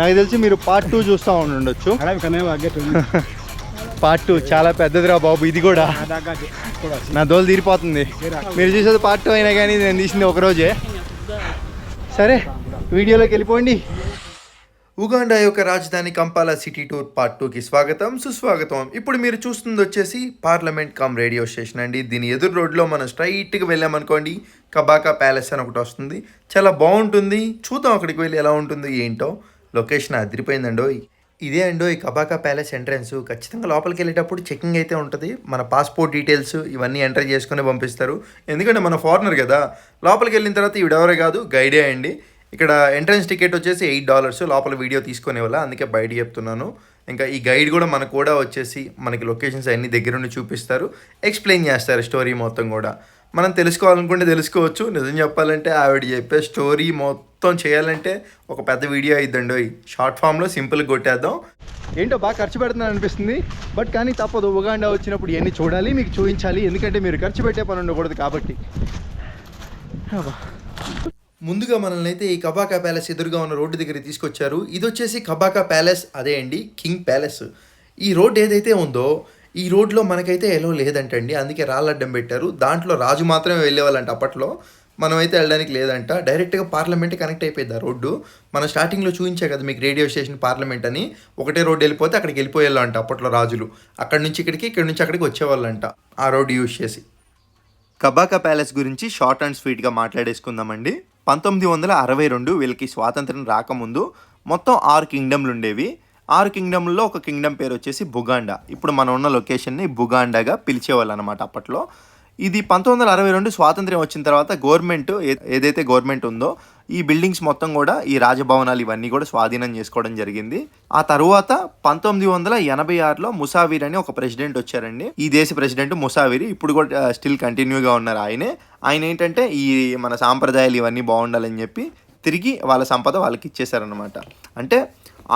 నాకు తెలిసి మీరు పార్ట్ టూ చూస్తూ ఉండొచ్చు పార్ట్ టూ చాలా పెద్దదిరా బాబు ఇది కూడా. నా దోలు తీరిపోతుంది. మీరు చూసేది పార్ట్ టూ అయినా కానీ నేను తీసింది ఒకరోజే సరే వీడియోలోకి వెళ్ళిపోండి. ఉగాండా యొక్క రాజధాని కంపాలా సిటీ టూర్ పార్ట్ టూకి స్వాగతం సుస్వాగతం. ఇప్పుడు మీరు చూస్తుంది వచ్చేసి పార్లమెంట్ కామ్ రేడియో స్టేషన్ అండి. దీని ఎదురు రోడ్లో మనం స్ట్రైట్గా వెళ్ళామనుకోండి కబాకా ప్యాలెస్ అని ఒకటి వస్తుంది. చాలా బాగుంటుంది. చూద్దాం అక్కడికి వెళ్ళి ఎలా ఉంటుంది ఏంటో. లొకేషన్ అదిరిపోయిందండో. ఇదే అండో ఈ కబాకా ప్యాలెస్ ఎంట్రన్స్. ఖచ్చితంగా లోపలికి వెళ్ళేటప్పుడు చెకింగ్ అయితే ఉంటుంది. మన పాస్పోర్ట్ డీటెయిల్స్ ఇవన్నీ ఎంటర్ చేసుకునే పంపిస్తారు. ఎందుకంటే మన ఫారినర్ కదా. లోపలికి వెళ్ళిన తర్వాత ఈవిడెవరే కాదు గైడే అండి. ఇక్కడ ఎంట్రన్స్ టికెట్ వచ్చేసి ఎయిట్ డాలర్స్. లోపల వీడియో తీసుకునే వల్ల అందుకే బయట చెప్తున్నాను. ఇంకా ఈ గైడ్ కూడా మనకు కూడా వచ్చేసి మనకి లొకేషన్స్ అన్ని దగ్గరుండి చూపిస్తారు. ఎక్స్ప్లెయిన్ చేస్తారు స్టోరీ మొత్తం కూడా. మనం తెలుసుకోవాలనుకుంటే తెలుసుకోవచ్చు. నిజం చెప్పాలంటే ఆవిడ చెప్పే స్టోరీ మొత్తం చేయాలంటే ఒక పెద్ద వీడియో అయిద్దండి షార్ట్ ఫామ్లో సింపుల్గా కొట్టేద్దాం. ఏంటో బాగా ఖర్చు పెడుతున్నాను అనిపిస్తుంది. బట్ కానీ తప్పదు. ఉగాండా వచ్చినప్పుడు ఇవన్నీ చూడాలి మీకు చూపించాలి. ఎందుకంటే మీరు ఖర్చు పెట్టే పని ఉండకూడదు కాబట్టి. ముందుగా మనల్ని అయితే ఈ కబాకా ప్యాలెస్ ఎదురుగా ఉన్న రోడ్డు దగ్గర తీసుకొచ్చారు. ఇది వచ్చేసి కబాకా ప్యాలెస్ అదే అండి కింగ్ ప్యాలెస్. ఈ రోడ్ ఏదైతే ఉందో ఈ రోడ్లో మనకైతే ఎలో లేదంటండి. అందుకే రాళ్ళడ్డం పెట్టారు. దాంట్లో రాజు మాత్రమే వెళ్ళేవాళ్ళంట అప్పట్లో. మనమైతే వెళ్ళడానికి లేదంట. డైరెక్ట్గా పార్లమెంట్ కనెక్ట్ అయిపోయింది ఆ రోడ్డు. మనం స్టార్టింగ్లో చూపించే కదా మీకు రేడియో స్టేషన్ పార్లమెంట్ అని. ఒకటే రోడ్డు వెళ్ళిపోతే అక్కడికి వెళ్ళిపోయేళ్ళంట అప్పట్లో రాజులు. అక్కడి నుంచి ఇక్కడికి ఇక్కడి నుంచి అక్కడికి వచ్చేవాళ్ళంట ఆ రోడ్డు యూజ్ చేసి. కబాకా ప్యాలెస్ గురించి షార్ట్ అండ్ స్వీట్గా మాట్లాడేసుకుందామండి. పంతొమ్మిది వందల అరవై రెండు వీళ్ళకి స్వాతంత్రం రాకముందు మొత్తం ఆరు కింగ్డమ్లు ఉండేవి. ఆరు కింగ్డమ్లో ఒక కింగ్డమ్ పేరు వచ్చేసి బుగాండా. ఇప్పుడు మనం ఉన్న లొకేషన్ని బుగాండాగా పిలిచేవాళ్ళు అనమాట అప్పట్లో. ఇది పంతొమ్మిది వందల అరవై రెండు స్వాతంత్ర్యం వచ్చిన తర్వాత గవర్నమెంట్ ఏదైతే గవర్నమెంట్ ఉందో ఈ బిల్డింగ్స్ మొత్తం కూడా ఈ రాజభవనాలు ఇవన్నీ కూడా స్వాధీనం చేసుకోవడం జరిగింది. ఆ తర్వాత పంతొమ్మిది వందల ఎనభై ఆరులో ముసావిర్ అని ఒక ప్రెసిడెంట్ వచ్చారండి. ఈ దేశ ప్రెసిడెంట్ ముసావిరి ఇప్పుడు కూడా స్టిల్ కంటిన్యూగా ఉన్నారు ఆయనే. ఆయన ఏంటంటే ఈ మన సాంప్రదాయాలు ఇవన్నీ బాగుండాలని చెప్పి తిరిగి వాళ్ళ సంపద వాళ్ళకి ఇచ్చేసారనమాట అంటే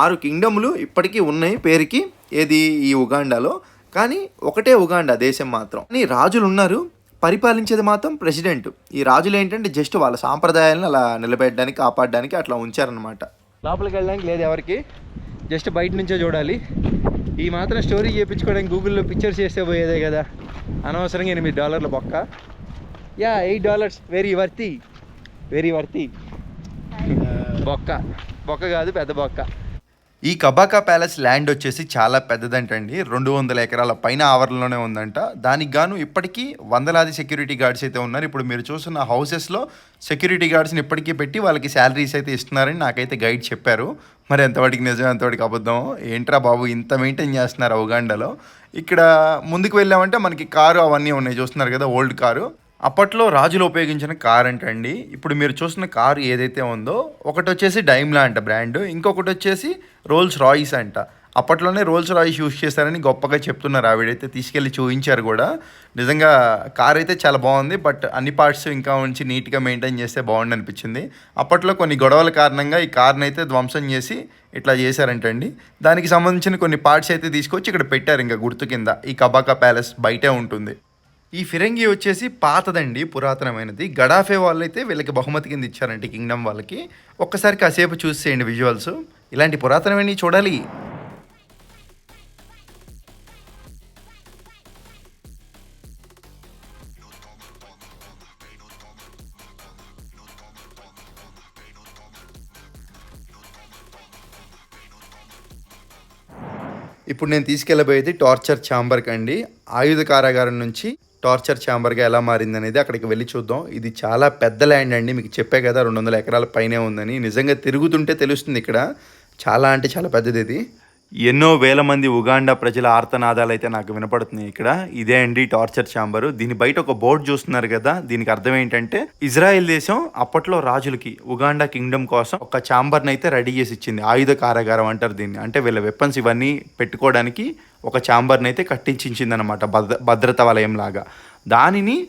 ఆరు కింగ్డమ్లు ఇప్పటికీ ఉన్నాయి పేరుకి ఏది ఈ ఉగాండాలో. కానీ ఒకటే ఉగాండా దేశం మాత్రం. కానీ రాజులు ఉన్నారు పరిపాలించేది మాత్రం ప్రెసిడెంట్. ఈ రాజులు ఏంటంటే జస్ట్ వాళ్ళ సాంప్రదాయాలను అలా నిలబెట్టడానికి కాపాడడానికి అట్లా ఉంచారనమాట లోపలికి వెళ్ళడానికి లేదు ఎవరికి జస్ట్ బయట నుంచే చూడాలి. ఈ మాత్రం స్టోరీ చేయించుకోవడానికి గూగుల్లో పిక్చర్స్ చేస్తే పోయేదే కదా. అనవసరంగా ఎనిమిది డాలర్ల బొక్క. Yeah eight dollars. Very worthy very worthy బొక్క. బొక్క కాదు పెద్ద బొక్క. ఈ కబాకా ప్యాలెస్ ల్యాండ్ వచ్చేసి చాలా పెద్దదంటండి. రెండు వందల ఎకరాల పైన ఆవరణలోనే ఉందంట. దానికి గాను ఇప్పటికీ వందలాది సెక్యూరిటీ గార్డ్స్ అయితే ఉన్నారు. ఇప్పుడు మీరు చూస్తున్న హౌసెస్లో సెక్యూరిటీ గార్డ్స్ని ఇప్పటికీ పెట్టి వాళ్ళకి శాలరీస్ అయితే ఇస్తున్నారని నాకైతే గైడ్ చెప్పారు. మరి ఎంతవాటికి నిజం ఎంతవాటికి అబద్ధం? ఏంట్రా బాబు ఇంత మెయింటైన్ చేస్తున్నారు ఉగాండాలో ఇక్కడ ముందుకు వెళ్ళామంటే మనకి కారు అవన్నీ ఉన్నాయి. చూస్తున్నారు కదా ఓల్డ్ కారు. అప్పట్లో రాజులు ఉపయోగించిన కార్ అంటండి. ఇప్పుడు మీరు చూస్తున్న కారు ఏదైతే ఉందో ఒకటి వచ్చేసి డైమ్లా అంట బ్రాండ్ ఇంకొకటి వచ్చేసి రోల్స్ రాయిస్ అంట. అప్పట్లోనే రోల్స్ రాయిస్ యూస్ చేశారని గొప్పగా చెప్తున్నారు ఆవిడైతే తీసుకెళ్ళి చూపించారు కూడా. నిజంగా కార్ అయితే చాలా బాగుంది బట్ అన్ని పార్ట్స్ ఇంకా ఉంచి నీట్గా మెయింటైన్ చేస్తే బాగుండి అనిపించింది. అప్పట్లో కొన్ని గొడవల కారణంగా ఈ కార్ని అయితే ధ్వంసం చేసి ఇట్లా చేశారంటండి. దానికి సంబంధించిన కొన్ని పార్ట్స్ అయితే తీసుకొచ్చి ఇక్కడ పెట్టారు ఇంకా గుర్తు కింద. ఈ కబాకా ప్యాలెస్ బయటే ఉంటుంది. ఈ ఫిరంగి వచ్చేసి పాతదండి పురాతనమైనది. గడాఫే వాళ్ళు అయితే వీళ్ళకి బహుమతి కింద ఇచ్చారండి కింగ్డమ్ వాళ్ళకి. ఒక్కసారి కాసేపు చూసేయండి విజువల్స్. ఇలాంటి పురాతనమైనవి చూడాలి. ఇప్పుడు నేను తీసుకెళ్ళబోయేది టార్చర్ ఛాంబర్కి అండి ఆయుధ కారాగారం నుంచి టార్చర్ ఛాంబర్గా ఎలా మారింది అనేది అక్కడికి వెళ్ళి చూద్దాం. ఇది చాలా పెద్ద ల్యాండ్ అండి. మీకు చెప్పే కదా రెండు వందల ఎకరాల పైనే ఉందని. నిజంగా తిరుగుతుంటే తెలుస్తుంది ఇక్కడ. చాలా అంటే చాలా పెద్దది ఇది. ఎన్నో వేల మంది ఉగాండా ప్రజల ఆర్తనాదాలు అయితే నాకు వినపడుతున్నాయి ఇక్కడ. ఇదే అండి టార్చర్ ఛాంబరు. దీని బయట ఒక బోర్డు చూస్తున్నారు కదా దీనికి అర్థం ఏంటంటే ఇజ్రాయెల్ దేశం అప్పట్లో రాజులకి ఉగాండా కింగ్డమ్ కోసం ఒక ఛాంబర్ని అయితే రెడీ చేసి ఇచ్చింది. ఆయుధ కారాగారం అంటారు దీన్ని. అంటే వీళ్ళ వెపన్స్ ఇవన్నీ పెట్టుకోవడానికి ఒక ఛాంబర్ని అయితే కట్టించింది అనమాట భద్ర భద్రత వలయం లాగా. దానిని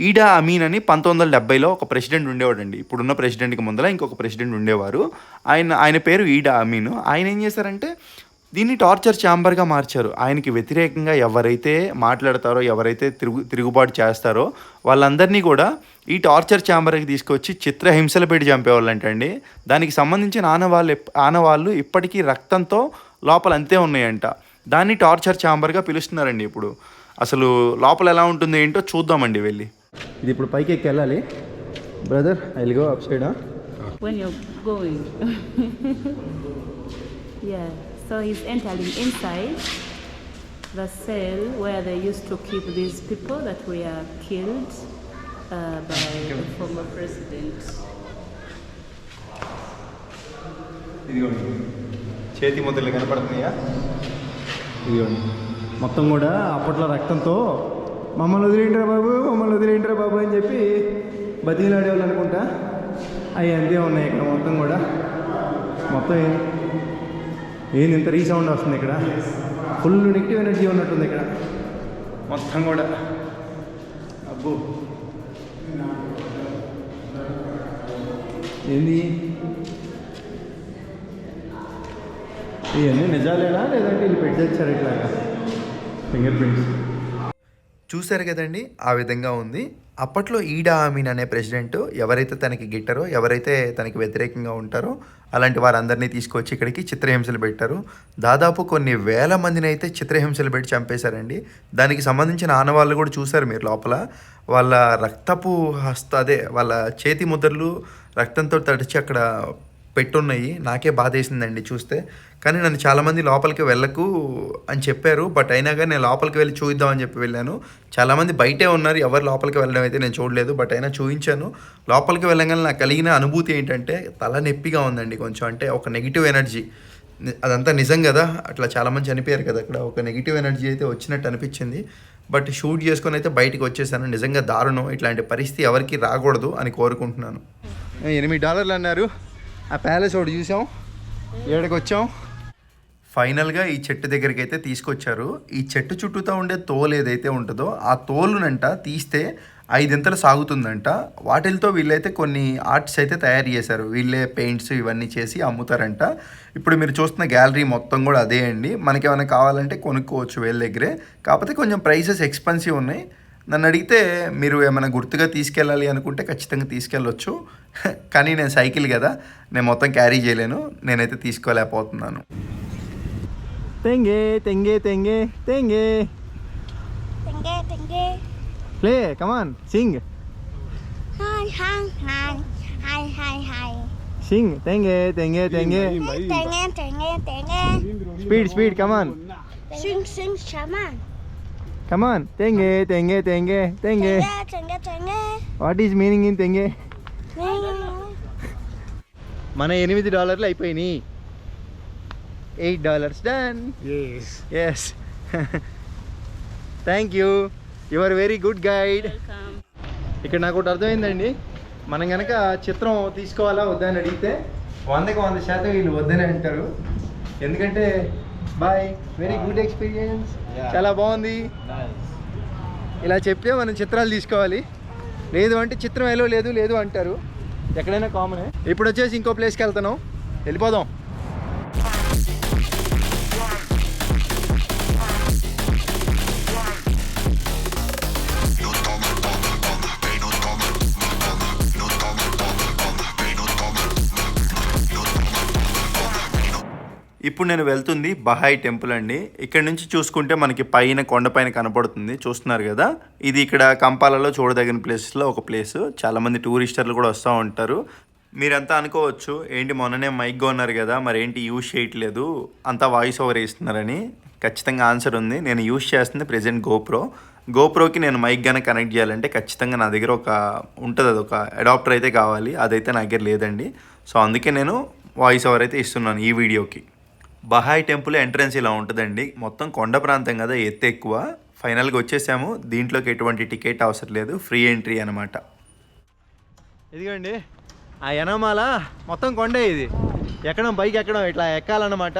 ఈడా అమీన్ అని పంతొమ్మిది వందల డెబ్బైలో ఒక ప్రెసిడెంట్ ఉండేవాడండి. ఇప్పుడున్న ప్రెసిడెంట్కి ముందర ఇంకొక ప్రెసిడెంట్ ఉండేవారు. ఆయన ఆయన పేరు ఈడా అమీన్. ఆయన ఏం చేశారంటే దీన్ని టార్చర్ ఛాంబర్గా మార్చారు. ఆయనకి వ్యతిరేకంగా ఎవరైతే మాట్లాడతారో ఎవరైతే తిరుగు తిరుగుబాటు చేస్తారో వాళ్ళందరినీ కూడా ఈ టార్చర్ ఛాంబర్కి తీసుకొచ్చి చిత్రహింసలు పెట్టి చంపేవాళ్ళంటండి. దానికి సంబంధించిన ఆనవాళ్ళు ఆనవాళ్ళు ఇప్పటికీ రక్తంతో లోపల అంతే ఉన్నాయంట. దాన్ని టార్చర్ ఛాంబర్గా పిలుస్తున్నారండి ఇప్పుడు. అసలు లోపల ఎలా ఉంటుంది ఏంటో చూద్దామండి వెళ్ళి. ఇది ఇప్పుడు పైకి ఎక్కి వెళ్ళాలి. Brother I go up side So he's entering inside the cell where they used to keep these people that were killed uh, by the former president. చేతి ముద్రలు కనపడుతున్నాయా? ఇదిగో మొత్తం కూడా అప్పట్లో రక్తంతో మమ్మల్ని వదిలేంటారు బాబు మమ్మల్ని వదిలేంటారు బాబు అని చెప్పి బతికిలాడేవాళ్ళు అనుకుంటా. అవి అంతే ఉన్నాయి ఇక్కడ మొత్తం కూడా? మొత్తం ఏంది ఇంత రీసౌండ్ వస్తుంది ఇక్కడ? ఫుల్ నెగిటివ్ ఎనర్జీ ఉన్నట్టుంది ఇక్కడ. మొత్తం కూడా. అబ్బో. ఏంది? ఇవన్నీ నిజాలేనా? లేదంటే వీళ్ళు పెట్టేచ్చారు ఇట్లాగా? Finger prints. చూశారు కదండి? ఆ విధంగా ఉంది. అప్పట్లో ఈడా అమీన్ అనే ప్రెసిడెంట్ ఎవరైతే తనకి గిట్టారో ఎవరైతే తనకి వ్యతిరేకంగా ఉంటారో అలాంటి వారందరినీ తీసుకొచ్చి ఇక్కడికి చిత్రహింసలు పెట్టారు. దాదాపు కొన్ని వేల మందిని అయితే చిత్రహింసలు పెట్టి చంపేశారండి. దానికి సంబంధించిన ఆనవాళ్ళు కూడా చూశారు మీరు లోపల. వాళ్ళ రక్తపు హస్త అదే వాళ్ళ చేతి ముద్రలు రక్తంతో తడిచి అక్కడ పెట్టున్నాయి. నాకే బాధ వేసిందండి చూస్తే. కానీ నన్ను చాలామంది లోపలికి వెళ్ళకు అని చెప్పారు. బట్ అయినా కానీ నేను లోపలికి వెళ్ళి చూద్దామని చెప్పి వెళ్ళాను. చాలామంది బయటే ఉన్నారు. ఎవరు లోపలికి వెళ్ళడం అయితే నేను చూడలేదు. బట్ అయినా చూపించాను లోపలికి వెళ్ళగానే నాకు కలిగిన అనుభూతి ఏంటంటే తల నొప్పిగా ఉందండి కొంచెం. అంటే ఒక నెగిటివ్ ఎనర్జీ అదంతా నిజం కదా. అట్లా చాలామంది చనిపోయారు కదా అక్కడ. ఒక నెగిటివ్ ఎనర్జీ అయితే వచ్చినట్టు అనిపించింది. బట్ షూట్ చేసుకొని అయితే బయటకు వచ్చేసాను. నిజంగా దారుణం. ఇట్లాంటి పరిస్థితి ఎవరికి రాకూడదు అని కోరుకుంటున్నాను. ఎనిమిది డాలర్లు అన్నారు. ఆ ప్యాలెస్ ఒకటి చూసాం. ఏడకి వచ్చాం ఫైనల్గా ఈ చెట్టు దగ్గరికి అయితే తీసుకొచ్చారు. ఈ చెట్టు చుట్టూతో ఉండే తోలు ఏదైతే ఉంటుందో ఆ తోలునంట తీస్తే ఐదింతలు సాగుతుందంట. వాటిలతో వీళ్ళైతే కొన్ని ఆర్ట్స్ అయితే తయారు చేశారు. వీళ్ళే పెయింట్స్ ఇవన్నీ చేసి అమ్ముతారంట. ఇప్పుడు మీరు చూస్తున్న గ్యాలరీ మొత్తం కూడా అదే అండి. మనకేమైనా కావాలంటే కొనుక్కోవచ్చు వీళ్ళ దగ్గరే. కాకపోతే కొంచెం ప్రైసెస్ ఎక్స్పెన్సివ్ ఉన్నాయి. నన్ను అడిగితే మీరు ఏమైనా గుర్తుగా తీసుకెళ్ళాలి అనుకుంటే ఖచ్చితంగా తీసుకెళ్ళొచ్చు కానీ నేను సైకిల్ కదా నేను మొత్తం క్యారీ చేయలేను నేనైతే తీసుకోలేకపోతున్నాను tenge tenge tenge tenge. Play come on sing. Sing tenge tenge tenge. Speed speed come on Sing, sing, shaman. Come on tenge tenge tenge tenge Tenge, tenge, tenge. What is meaning in tenge Tenge. మన ఎనిమిది డాలర్లు అయిపోయినాయి. Eight dollars done Yes. Yes thank you your very good guide Welcome. ఇక్కడ నాకు ఒకటి అర్థమైందండి. మనం కనుక చిత్రం తీసుకోవాలా వద్దని అడిగితే వందకి వంద శాతం వీళ్ళు వద్దని అంటారు. ఎందుకంటే బాయ్ వెరీ గుడ్ ఎక్స్పీరియన్స్ చాలా బాగుంది. ఇలా చెప్తే మనం చిత్రాలు తీసుకోవాలి. లేదు అంటే చిత్రం ఎలా లేదు లేదు అంటారు. ఎక్కడైనా కామనే ఇప్పుడు వచ్చేసి ఇంకో ప్లేస్కి వెళ్తున్నాం. వెళ్ళిపోదాం. ఇప్పుడు నేను వెళ్తుంది బహాయ్ టెంపుల్ అండి. ఇక్కడ నుంచి చూసుకుంటే మనకి పైన కొండపైన కనపడుతుంది. చూస్తున్నారు కదా? ఇది ఇక్కడ కంపాలలో చూడదగిన ప్లేసెస్లో ఒక ప్లేస్ చాలామంది టూరిస్టర్లు కూడా వస్తూ ఉంటారు. మీరంతా అనుకోవచ్చు ఏంటి మొన్ననే మైక్ ఉన్నారు కదా మరి ఏంటి యూజ్ చేయట్లేదు అంతా వాయిస్ ఓవర్ వేస్తున్నారని. ఖచ్చితంగా ఆన్సర్ ఉంది. నేను యూజ్ చేస్తుంది ప్రెజెంట్ గోప్రో గోప్రోకి నేను మైక్ గానే కనెక్ట్ చేయాలంటే ఖచ్చితంగా నా దగ్గర ఒక ఉంటుంది అది ఒక అడాప్టర్ అయితే కావాలి. అదైతే నా దగ్గర లేదండి. సో అందుకే నేను వాయిస్ ఓవర్ అయితే ఇస్తున్నాను ఈ వీడియోకి బహాయ్ టెంపుల్ ఎంట్రన్స్ ఇలా ఉంటుందండి. మొత్తం కొండ ప్రాంతం కదా ఎత్తు ఎక్కువ. ఫైనల్గా వచ్చేసాము. దీంట్లోకి ఎటువంటి టికెట్ అవసరం లేదు. ఫ్రీ ఎంట్రీ అనమాట ఇదిగోండి. ఆ ఎనమాల మొత్తం కొండే ఇది. ఎక్కడం బైక్ ఎక్కడం ఇట్లా ఎక్కాలన్నమాట.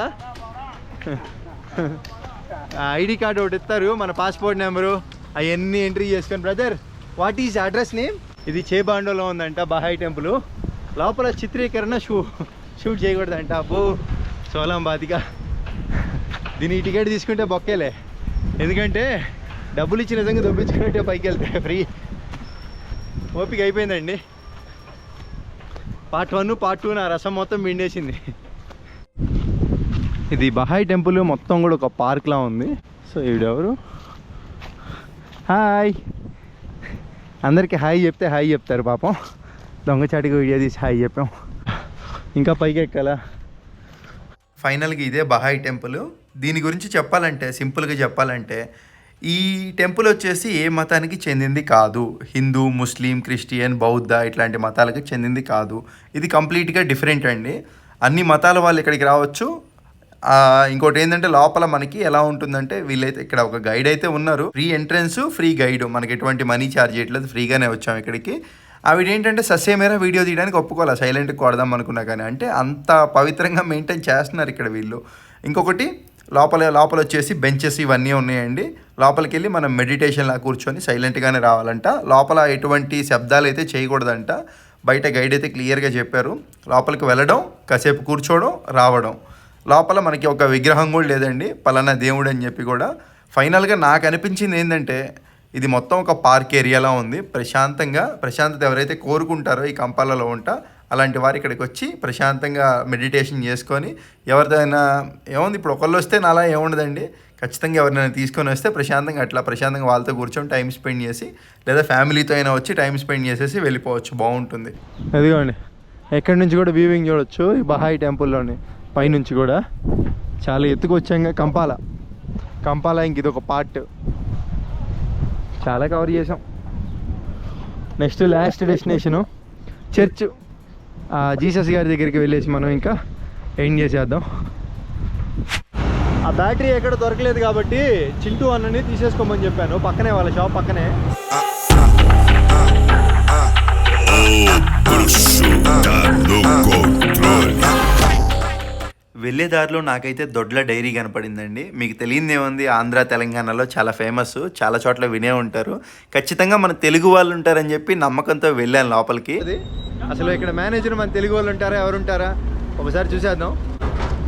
ఐడి కార్డు ఒకటి ఇస్తారు మన పాస్పోర్ట్ నెంబరు అవన్నీ ఎంట్రీ చేసుకొని brother what is address name? ఇది చేబాండోలో ఉందంట బహాయ్ టెంపుల్. లోపల చిత్రీకరణ షూ షూట్ చేయకూడదంట అబ్బో. సోలం బాతిక దీని ఈ టికెట్ తీసుకుంటే బొక్కేలే. ఎందుకంటే డబ్బులు ఇచ్చి నిజంగా దొబ్బించుకున్నట్టే పైకి వెళ్తాయి ఫ్రీ. ఓపిక అయిపోయిందండి. పార్ట్ వన్ పార్ట్ టూ నా రసం మొత్తం మిండేసింది ఇది బహాయ్ టెంపుల్ మొత్తం కూడా ఒక పార్క్లా ఉంది. సో ఈవిడెవరు హాయ్. అందరికీ హాయ్ చెప్తే హాయ్ చెప్తారు పాపం. దొంగచాటికి వీడియో తీసి హాయ్ చెప్పాం. ఇంకా పైకి ఎక్కాలా ఫైనల్గా ఇదే బహాయ్ టెంపుల్. దీని గురించి చెప్పాలంటే సింపుల్గా చెప్పాలంటే ఈ టెంపుల్ వచ్చేసి ఏ మతానికి చెందింది కాదు. హిందూ ముస్లిం క్రిస్టియన్ బౌద్ధ ఇట్లాంటి మతాలకు చెందింది కాదు. ఇది కంప్లీట్గా డిఫరెంట్ అండి. అన్ని మతాల వాళ్ళు ఇక్కడికి రావచ్చు. ఇంకోటి ఏంటంటే లోపల మనకి ఎలా ఉంటుందంటే వీళ్ళైతే ఇక్కడ ఒక గైడ్ అయితే ఉన్నారు. Free entrance free guide. మనకి ఎటువంటి మనీ ఛార్జ్ చేయట్లేదు. ఫ్రీగానే వచ్చాం ఇక్కడికి. ఆవిడ ఏంటంటే వీడియో తీయడానికి ఒప్పుకోవాలి? సైలెంట్కి కొడదాం అనుకున్నా కానీ. అంటే అంత పవిత్రంగా మెయింటైన్ చేస్తున్నారు ఇక్కడ వీళ్ళు. ఇంకొకటి లోపల లోపల వచ్చేసి బెంచెస్ ఇవన్నీ ఉన్నాయండి. లోపలికి వెళ్ళి మనం మెడిటేషన్లా కూర్చొని సైలెంట్గానే రావాలంట. లోపల ఎటువంటి శబ్దాలు అయితే చేయకూడదంట. బయట గైడ్ అయితే క్లియర్గా చెప్పారు. లోపలికి వెళ్ళడం కాసేపు కూర్చోవడం రావడం. లోపల మనకి ఒక విగ్రహం కూడా లేదండి. పలానా దేవుడు అని చెప్పి కూడా. ఫైనల్గా నాకు అనిపించింది ఏంటంటే ఇది మొత్తం ఒక పార్క్ ఏరియాలో ఉంది. ప్రశాంతంగా ప్రశాంతత ఎవరైతే కోరుకుంటారో ఈ కంపాలలో ఉంటా అలాంటి వారు ఇక్కడికి వచ్చి ప్రశాంతంగా మెడిటేషన్ చేసుకొని ఎవరిదైనా ఏముంది ఇప్పుడు ఒకళ్ళు వస్తే నాలా ఏముండదండి. ఖచ్చితంగా ఎవరినైనా తీసుకొని వస్తే ప్రశాంతంగా అట్లా ప్రశాంతంగా వాళ్ళతో కూర్చొని టైం స్పెండ్ చేసి లేదా ఫ్యామిలీతో అయినా వచ్చి టైం స్పెండ్ చేసేసి వెళ్ళిపోవచ్చు. బాగుంటుంది. అదిగోండి. ఎక్కడి నుంచి కూడా వ్యూవింగ్ చూడొచ్చు. ఈ బహాయి టెంపుల్లోని పైనుంచి కూడా. చాలా ఎత్తుకు వచ్చాక కంపాల. కంపాల ఇంక ఇది ఒక పార్ట్ చాలా కవర్ చేసాం next last destination church Jesus గారి దగ్గరికి వెళ్ళేసి మనం ఇంకా ఎండ్ చేసేద్దాం. ఆ బ్యాటరీ ఎక్కడ దొరకలేదు కాబట్టి చింటూ అన్నని తీసేసుకోమని చెప్పాను. పక్కనే వాళ్ళ షాప్ పక్కనే. వెళ్ళే దారిలో నాకైతే దొడ్ల డైరీ కనపడిందండి. మీకు తెలియదు ఏముంది ఆంధ్ర తెలంగాణలో చాలా ఫేమస్ చాలా చోట్ల వినే ఉంటారు. ఖచ్చితంగా మన తెలుగు వాళ్ళు ఉంటారని చెప్పి నమ్మకంతో వెళ్ళాను లోపలికి. అది? అసలు ఇక్కడ మేనేజర్ మన తెలుగు వాళ్ళు ఉంటారా ఎవరు ఉంటారా? ఒకసారి చూసేద్దాం.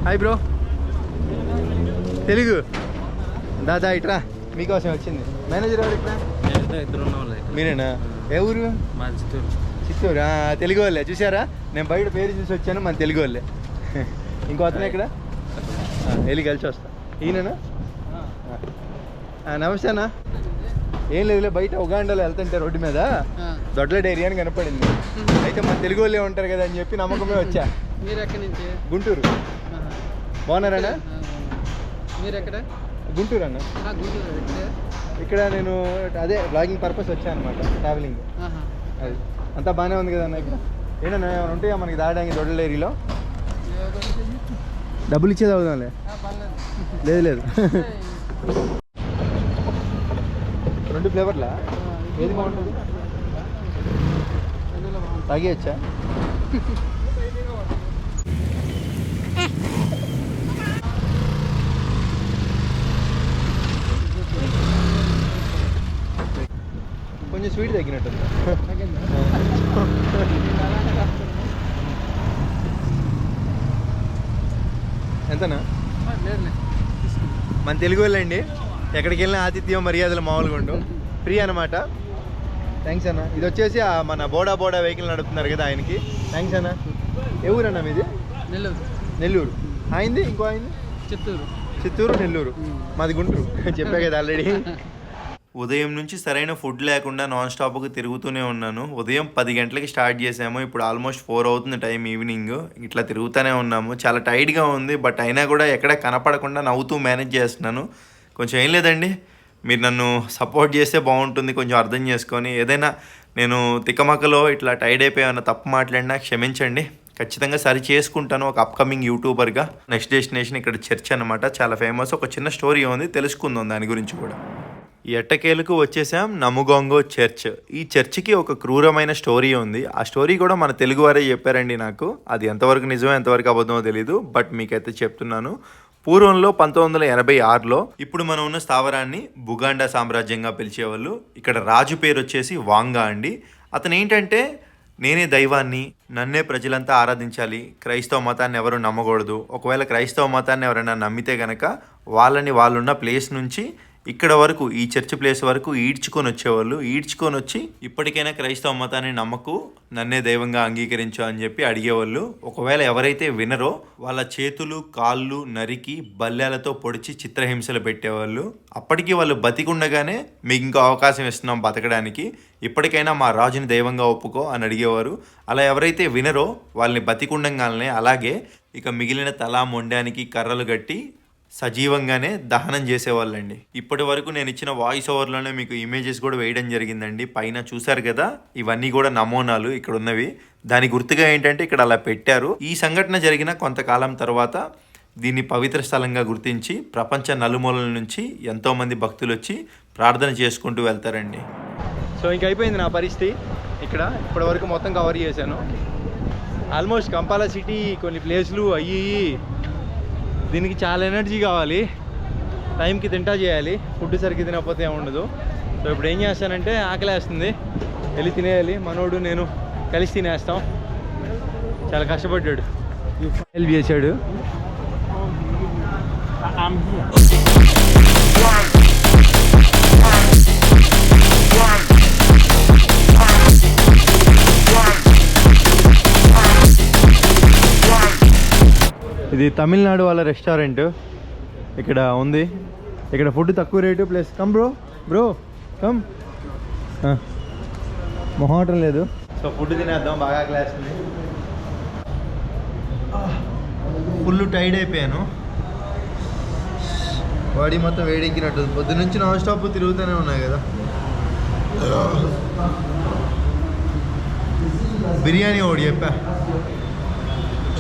Hi bro. తెలుగు. దాదా ఇట్రా. మీకోసం వచ్చింది. మేనేజర్ ఎవరు ఇక్కడ? మీరేనా? ఏ ఊరు? చిత్తూరు. ఆ, తెలుగు వాళ్ళే. చూసారా? నేను బయట పేరు చూసి వచ్చాను మన తెలుగు వాళ్ళే. ఇంకో అతను ఇక్కడ? వెళ్ళి కలిసి వస్తా. ఈయననా? నమస్తే అన్న. ఏం లేదులే బయట ఉగాండాలో వెళ్తుంటే రోడ్డు మీద దొడ్ల డైరీ అని కనపడింది. అయితే మన తెలుగు వాళ్ళే ఉంటారు కదా అని చెప్పి నమ్మకమే వచ్చా? మీరు ఎక్కడి నుంచి? గుంటూరు. బాగున్నారన్నా? మీరు ఎక్కడ గుంటూరు అన్న గుంటూరు ఇక్కడ నేను అదే బ్లాగింగ్ పర్పస్ వచ్చాను అనమాట ట్రావెలింగ్ అది. అంతా బాగానే ఉంది కదా అన్న ఇక్కడ? ఏంటన్నా ఏమైనా ఉంటాయా మనకి దాడడానికి దొడ్ల డైరీలో డబ్బులు ఇచ్చేది అవుదాంలే లేదు లేదు. రెండు ఫ్లేవర్లా? ఏది బాగుంటుంది? తాగేయచ్చా? కొంచెం స్వీట్ తగ్గినట్టుంది. ఎంతనా? మన తెలుగు వాళ్ళండి. ఎక్కడికి వెళ్ళినా ఆతిథ్యం మర్యాదలు మామూలుగా ఉండు ఫ్రీ అనమాట థ్యాంక్స్ అన్న. ఇది వచ్చేసి ఆ మన బోడా బోడా వెహికల్ నడుపుతున్నారు కదా ఆయనకి. థ్యాంక్స్ అన్న. ఏ ఊరన్నా మీది? నెల్లూరు. నెల్లూరు. అయింది ఇంకో అయింది చిత్తూరు. చిత్తూరు నెల్లూరు. మాది గుంటూరు. చెప్పా కదా ఆల్రెడీ ఉదయం నుంచి సరైన ఫుడ్ లేకుండా నాన్ స్టాప్గా తిరుగుతూనే ఉన్నాను. ఉదయం పది గంటలకి స్టార్ట్ చేసాము. ఇప్పుడు ఆల్మోస్ట్ ఫోర్ అవుతుంది టైం ఈవినింగ్. ఇట్లా తిరుగుతూనే ఉన్నాము. చాలా టైట్గా ఉంది బట్ అయినా కూడా ఎక్కడ కనపడకుండా నవ్వుతూ మేనేజ్ చేస్తున్నాను. కొంచెం ఏం లేదండి. మీరు నన్ను సపోర్ట్ చేస్తే బాగుంటుంది కొంచెం అర్థం చేసుకొని. ఏదైనా నేను తిక్కమక్కలో ఇట్లా టైడ్ అయిపోయామన్నా తప్పు మాట్లాడినా క్షమించండి. ఖచ్చితంగా సరి చేసుకుంటాను ఒక అప్కమింగ్ యూట్యూబర్గా. నెక్స్ట్ డెస్టినేషన్ ఇక్కడ చర్చ్ అనమాట చాలా ఫేమస్. ఒక చిన్న స్టోరీ ఉంది తెలుసుకుందాం దాని గురించి కూడా. ఎట్టకేలకు వచ్చేసాం నముగొంగో చర్చ్. ఈ చర్చికి ఒక క్రూరమైన స్టోరీ ఉంది. ఆ స్టోరీ కూడా మన తెలుగు వారే చెప్పారండి నాకు. అది ఎంతవరకు నిజమో ఎంతవరకు అబద్ధమో తెలియదు బట్ మీకైతే చెప్తున్నాను. పూర్వంలో పంతొమ్మిది వందల ఎనభై ఆరులో ఇప్పుడు మనం ఉన్న స్థావరాన్ని బుగాండా సామ్రాజ్యంగా పిలిచేవాళ్ళు. ఇక్కడ రాజు పేరు వచ్చేసి వాంగా అండి. అతను ఏంటంటే నేనే దైవాన్ని నన్నే ప్రజలంతా ఆరాధించాలి క్రైస్తవ మతాన్ని ఎవరు నమ్మకూడదు. ఒకవేళ క్రైస్తవ మతాన్ని ఎవరైనా నమ్మితే గనక వాళ్ళని వాళ్ళున్న ప్లేస్ నుంచి ఇక్కడ వరకు ఈ చర్చ్ ప్లేస్ వరకు ఈడ్చుకొని వచ్చేవాళ్ళు. ఈడ్చుకొని వచ్చి ఇప్పటికైనా క్రైస్తవ మతాన్ని నమ్మకు నన్నే దైవంగా అంగీకరించు అని చెప్పి అడిగేవాళ్ళు. ఒకవేళ ఎవరైతే వినరో వాళ్ళ చేతులు కాళ్ళు నరికి బల్లాలతో పొడిచి చిత్రహింసలు పెట్టేవాళ్ళు. అప్పటికి వాళ్ళు బతికుండగానే మీకు ఇంకో అవకాశం ఇస్తున్నాం బతకడానికి. ఇప్పటికైనా మా రాజుని దైవంగా ఒప్పుకో అని అడిగేవారు. అలా ఎవరైతే వినరో వాళ్ళని బతికుండగానే అలాగే ఇక మిగిలిన తల మొండానికి కర్రలు కట్టి సజీవంగానే దహనం చేసేవాళ్ళండి. ఇప్పటి వరకు నేను ఇచ్చిన వాయిస్ ఓవర్లోనే మీకు ఇమేజెస్ కూడా వేయడం జరిగిందండి. పైన చూశారు కదా ఇవన్నీ కూడా నమూనాలు ఇక్కడ ఉన్నవి దాని గుర్తుగా ఏంటంటే ఇక్కడ అలా పెట్టారు. ఈ సంఘటన జరిగిన కొంతకాలం తర్వాత దీన్ని పవిత్ర స్థలంగా గుర్తించి ప్రపంచ నలుమూలల నుంచి ఎంతోమంది భక్తులు వచ్చి ప్రార్థన చేసుకుంటూ వెళ్తారండి. సో ఇంక అయిపోయింది నా పరిస్థితి. ఇక్కడ ఇప్పటి వరకు మొత్తం కవర్ చేశాను. ఆల్మోస్ట్ కంపాలా సిటీ కొన్ని ప్లేస్లు అయ్యి దీనికి చాలా ఎనర్జీ కావాలి. టైంకి తింటా చేయాలి. ఫుడ్ సరిగ్గా తినకపోతే ఏముండదు. సో ఇప్పుడు ఏం చేస్తానంటే ఆకలేస్తుంది. వెళ్ళి తినేయాలి. మనోడు నేను కలిసి తినేస్తాం. చాలా కష్టపడ్డాడు. హెల్ప్ చేశాడు ఇది తమిళనాడు వాళ్ళ రెస్టారెంట్. ఇక్కడ ఉంది. ఇక్కడ ఫుడ్ తక్కువ rate plus come bro bro come. మొహమాటం లేదు. సో ఫుడ్ తినేద్దాం బాగా క్లాస్ ఉంది. ఫుల్ టైడ్ అయిపోయాను. బాడీ మొత్తం వేడెక్కినట్టు పొద్దు నుంచి నాన్ స్టాప్ తిరుగుతూనే ఉన్నాయి కదా. బిర్యానీ ఒకటి చెప్పా.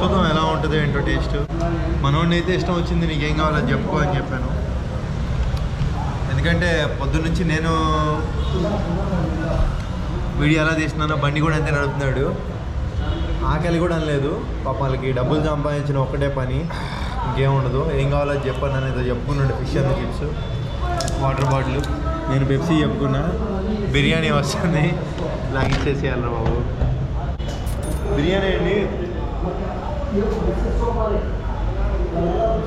చూద్దాం ఎలా ఉంటుందో ఏంటో టేస్ట్ మనోడిని అయితే ఇష్టం వచ్చింది నీకేం కావాలో చెప్పుకో అని చెప్పాను. ఎందుకంటే పొద్దున్న నేను వీడియో ఎలా తీస్తున్నానో బండి కూడా అంతే నడుపుతున్నాడు. ఆకలి కూడా అనలేదు. పాపాలకి డబ్బులు సంపాదించిన ఒక్కటే పని. ఇంకేం ఉండదు. ఏం కావాలో చెప్పాను అనేది చెప్పుకున్నాడు fish and chips water bottle నేను పెప్సీ చెప్పుకున్నా. బిర్యానీ వస్తుంది. లాగిచ్చేసేయాలి బాబు. బిర్యానీ అండి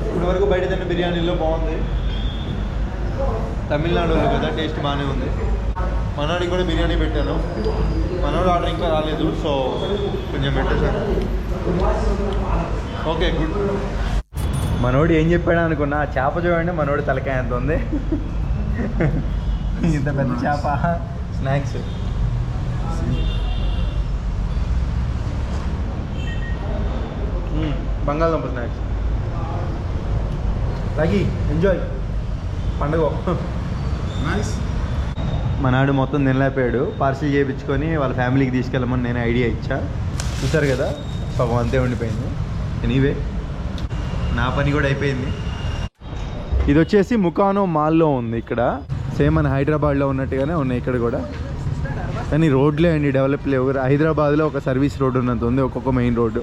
ఇప్పటి వరకు బయట తిన్న బిర్యానీలో బాగుంది. తమిళనాడు వాళ్ళు కదా టేస్ట్ బాగానే ఉంది. మనోడికి కూడా బిర్యానీ పెట్టాను. మనోడు ఆర్డర్ ఇంకా రాలేదు సో కొంచెం పెట్టేశాను. Okay good. మనోడు ఏం చెప్పాడు అనుకున్నా ఆ చేప చూడండి మనోడు తలకాయ ఎంత ఉంది. ఇంత పెద్ద చేప. స్నాక్స్. బంగాళదుంప స్నాక్స్. లగి ఎంజాయ్ పండుగ. మనాడు మొత్తం తినలేకపోయాడు. పార్సిల్ చేయించుకొని వాళ్ళ ఫ్యామిలీకి తీసుకెళ్ళమని నేను ఐడియా ఇచ్చా. చూసారు కదా? పాపం అంతే ఉండిపోయింది. ఎనీవే నా పని కూడా అయిపోయింది. ఇది వచ్చేసి ముకానో మాల్లో ఉంది ఇక్కడ. సేమ్ మన హైదరాబాద్లో ఉన్నట్టుగానే ఉన్నాయి ఇక్కడ కూడా. కానీ రోడ్లే అండి డెవలప్ లేవు. హైదరాబాద్లో ఒక సర్వీస్ రోడ్ ఉన్నంత ఉంది ఒక్కొక్క మెయిన్ రోడ్డు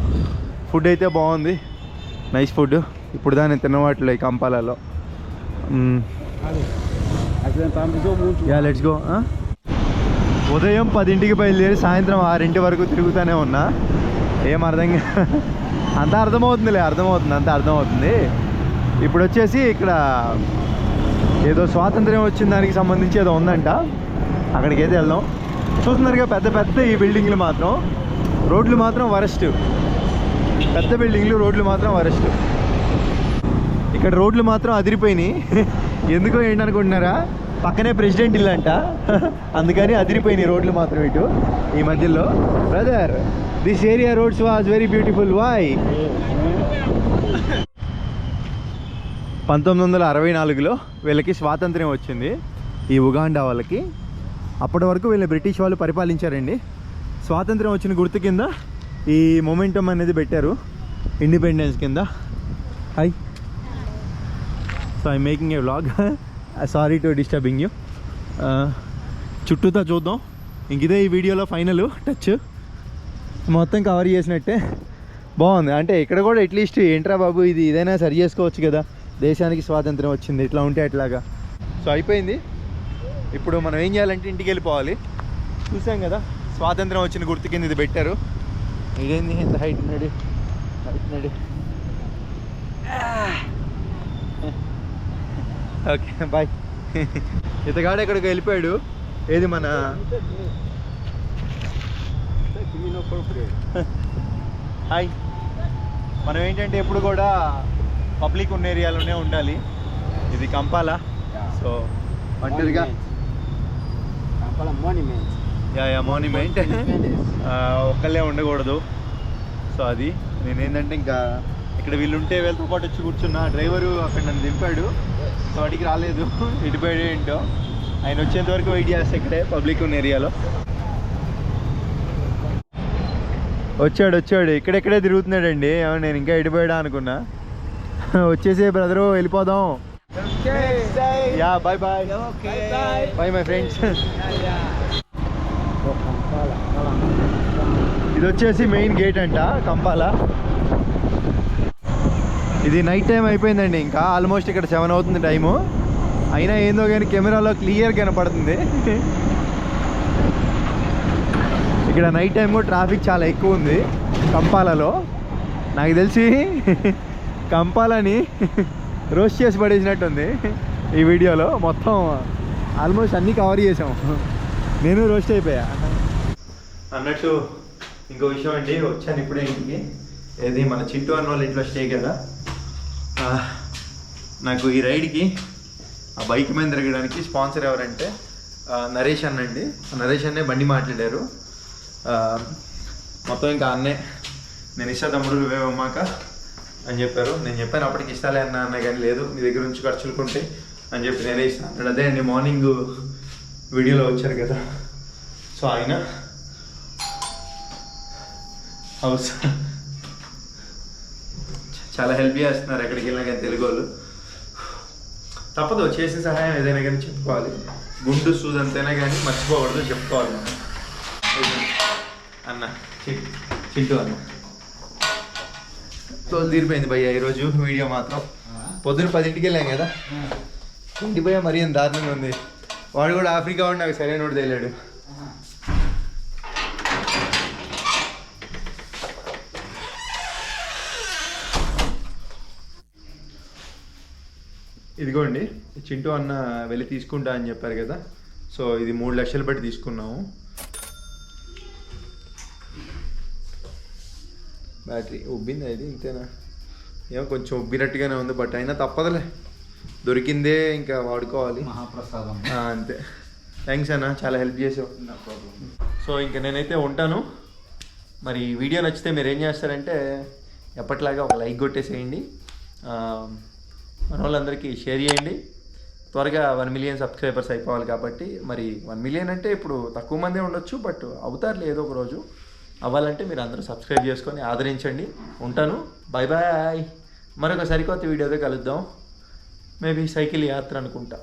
ఫుడ్ అయితే బాగుంది. నైస్ ఫుడ్ ఇప్పుడు దాన్ని తినవాట్లే ఈ కంపాలలో. లెట్స్ గో ఉదయం పదింటికి బయలుదేరి సాయంత్రం ఆరింటి వరకు తిరుగుతూనే ఉన్నా. ఏం అర్థం కా- అంత అర్థమవుతుందిలే అర్థమవుతుంది అంత అర్థమవుతుంది. ఇప్పుడు వచ్చేసి ఇక్కడ ఏదో స్వాతంత్ర్యం వచ్చిన దానికి సంబంధించి ఏదో ఉందంట. అక్కడికి అయితే వెళ్దాం. చూస్తున్నారుగా పెద్ద పెద్ద ఈ బిల్డింగ్లు మాత్రం. రోడ్లు మాత్రం వరస్ట్. పెద్ద బిల్డింగ్లు రోడ్లు మాత్రం వరస్ట్. ఇక్కడ రోడ్లు మాత్రం అదిరిపోయినాయి. ఎందుకో ఏంటనుకుంటున్నారా? పక్కనే ప్రెసిడెంట్ ఇల్లు అంట. అందుకని అదిరిపోయినాయి రోడ్లు మాత్రం ఇటు. ఈ మధ్యలో brother this area roads was very beautiful why పంతొమ్మిది వందల అరవై నాలుగులో వీళ్ళకి స్వాతంత్ర్యం వచ్చింది. ఈ ఉగాండా వాళ్ళకి. అప్పటి వరకు వీళ్ళని బ్రిటిష్ వాళ్ళు పరిపాలించారండి. స్వాతంత్ర్యం వచ్చిన గుర్తు కింద ఈ మొమెంటం అనేది పెట్టారు. ఇండిపెండెన్స్ కింద. Hi so I making a vlog sorry to disturbing you చుట్టూతా చూద్దాం. ఇంక ఇదే ఈ వీడియోలో ఫైనల్ టచ్ మొత్తం కవర్ చేసినట్టే. బాగుంది. అంటే ఇక్కడ కూడా అట్లీస్ట్ ఏంట్రా బాబు ఇది ఇదైనా సరి చేసుకోవచ్చు కదా. దేశానికి స్వాతంత్రం వచ్చింది. ఇట్లా ఉంటే అట్లాగా. సో అయిపోయింది. ఇప్పుడు మనం ఏం చేయాలంటే ఇంటికి వెళ్ళిపోవాలి. చూసాం కదా? స్వాతంత్రం వచ్చిన గుర్తు కింద ఇది పెట్టారు. ఇదేంది ఎంత హైట్ ఉన్నాడు హైట్ ఉన్నాడు ఓకే బాయ్ ఇతగాడు ఎక్కడికి వెళ్ళిపోయాడు ఏది మన హాయ్ మనం ఏంటంటే ఎప్పుడు కూడా పబ్లిక్ ఉన్న ఏరియాలోనే ఉండాలి ఇది కంపాలా సో ఒంటరిగా మాన్యుమెంట్ యా యా మాన్యుమెంట్ ఒక్కళ్ళే ఉండకూడదు. సో అది. నేను ఏంటంటే ఇంకా ఇక్కడ వీళ్ళు ఉంటే వీళ్ళతో పాటు వచ్చి కూర్చున్నా. డ్రైవరు అక్కడ నన్ను దింపాడు. సో వాడికి రాలేదు. ఇటుపోయాడు ఏంటో. ఆయన వచ్చేంత వరకు వెయిట్ చేస్తే ఇక్కడే పబ్లిక్ ఉన్న ఏరియాలో. వచ్చాడు వచ్చాడు. ఇక్కడెక్కడే తిరుగుతున్నాడండి. నేను ఇంకా ఇటుపోయాడా అనుకున్నా. వచ్చేసే బ్రదరు వెళ్ళిపోదాం. Yeah bye bye bye my friends ఇది వచ్చేసి మెయిన్ గేట్ అంట కంపాల. ఇది నైట్ టైం అయిపోయిందండి ఇంకా ఆల్మోస్ట్ ఇక్కడ సెవెన్ అవుతుంది టైము అయినా ఏందో కానీ కెమెరాలో క్లియర్ కనపడుతుంది. ఇక్కడ నైట్ టైం కూడా ట్రాఫిక్ చాలా ఎక్కువ ఉంది కంపాలలో. నాకు తెలిసి కంపాలని రోస్ట్ చేసి పడేసినట్టుంది ఈ వీడియోలో. మొత్తం ఆల్మోస్ట్ అన్నీ కవర్ చేసాం. నేను రోస్ట్ అయిపోయా. అన్నట్టు ఇంకో విషయం అండి వచ్చాను ఇప్పుడే ఇంటికి. ఏది? మన చిట్టు అన్న వాళ్ళ ఇంట్లో స్టే కదా. నాకు ఈ రైడ్కి ఆ బైక్ మీద తిరగడానికి స్పాన్సర్ ఎవరంటే నరేష్ అన్న అండి నరేష్ అన్నే బండి మాట్లాడారు. మొత్తం ఇంకా అన్నే. నేను ఇస్తా తమ్ముడు నువ్వే అమ్మాక అని చెప్పారు. నేను చెప్పాను అప్పటికి ఇస్తాలే అన్న అన్న కానీ లేదు. మీ దగ్గర నుంచి ఖర్చులుకుంటే అని చెప్పి నేనే ఇస్తాను అదే అండి మార్నింగ్ వీడియోలో వచ్చారు కదా. సో ఆయన హౌస్. చాలా హెల్ప్ చేస్తున్నారు ఎక్కడికి వెళ్ళినా కానీ తెలుగు వాళ్ళు. తప్పదు చేసే సహాయం ఏదైనా కానీ చెప్పుకోవాలి. గుండు సూది అంతైనా కానీ మర్చిపోకూడదు చెప్పుకోవాలి మనం. అన్న చింటూ అన్న. తోలు తీరిపోయింది భయ్య ఈరోజు వీడియో మాత్రం. పొద్దున పదింటికి వెళ్ళాం కదా? ఇంటి భయ్య మరీ దారుణంగా ఉంది? వాడు కూడా ఆఫ్రికా వాడు నాకు సరైన వాడు తేలాడు. ఇదిగోండి చింటూ అన్న వెళ్ళి తీసుకుంటా అని చెప్పారు కదా. సో ఇది మూడు లక్షలు పెట్టి తీసుకున్నాము. బ్యాటరీ ఉబ్బింది అది ఇంతేనా? ఏమో కొంచెం ఉబ్బినట్టుగానే ఉంది బట్ అయినా తప్పదులే. దొరికిందే ఇంకా వాడుకోవాలి. మహాప్రసాదం. అంతే. థ్యాంక్స్ అన్న చాలా హెల్ప్ చేసావు. సో ఇంకా నేనైతే ఉంటాను. మరి వీడియో నచ్చితే మీరు ఏం చేస్తారంటే ఎప్పటిలాగా ఒక లైక్ కొట్టేసేయండి. మన వాళ్ళందరికీ షేర్ చేయండి. త్వరగా వన్ మిలియన్ సబ్స్క్రైబర్స్ అయిపోవాలి కాబట్టి మరి వన్ మిలియన్ అంటే ఇప్పుడు తక్కువ మందే ఉండొచ్చు బట్ అవుతారు ఏదో ఒక రోజు. అవ్వాలంటే మీరు అందరూ సబ్స్క్రైబ్ చేసుకొని ఆదరించండి. ఉంటాను. Bye bye. మరొక సరికొత్త వీడియోతో కలుద్దాం. మేబీ సైకిల్ యాత్ర అనుకుంటా.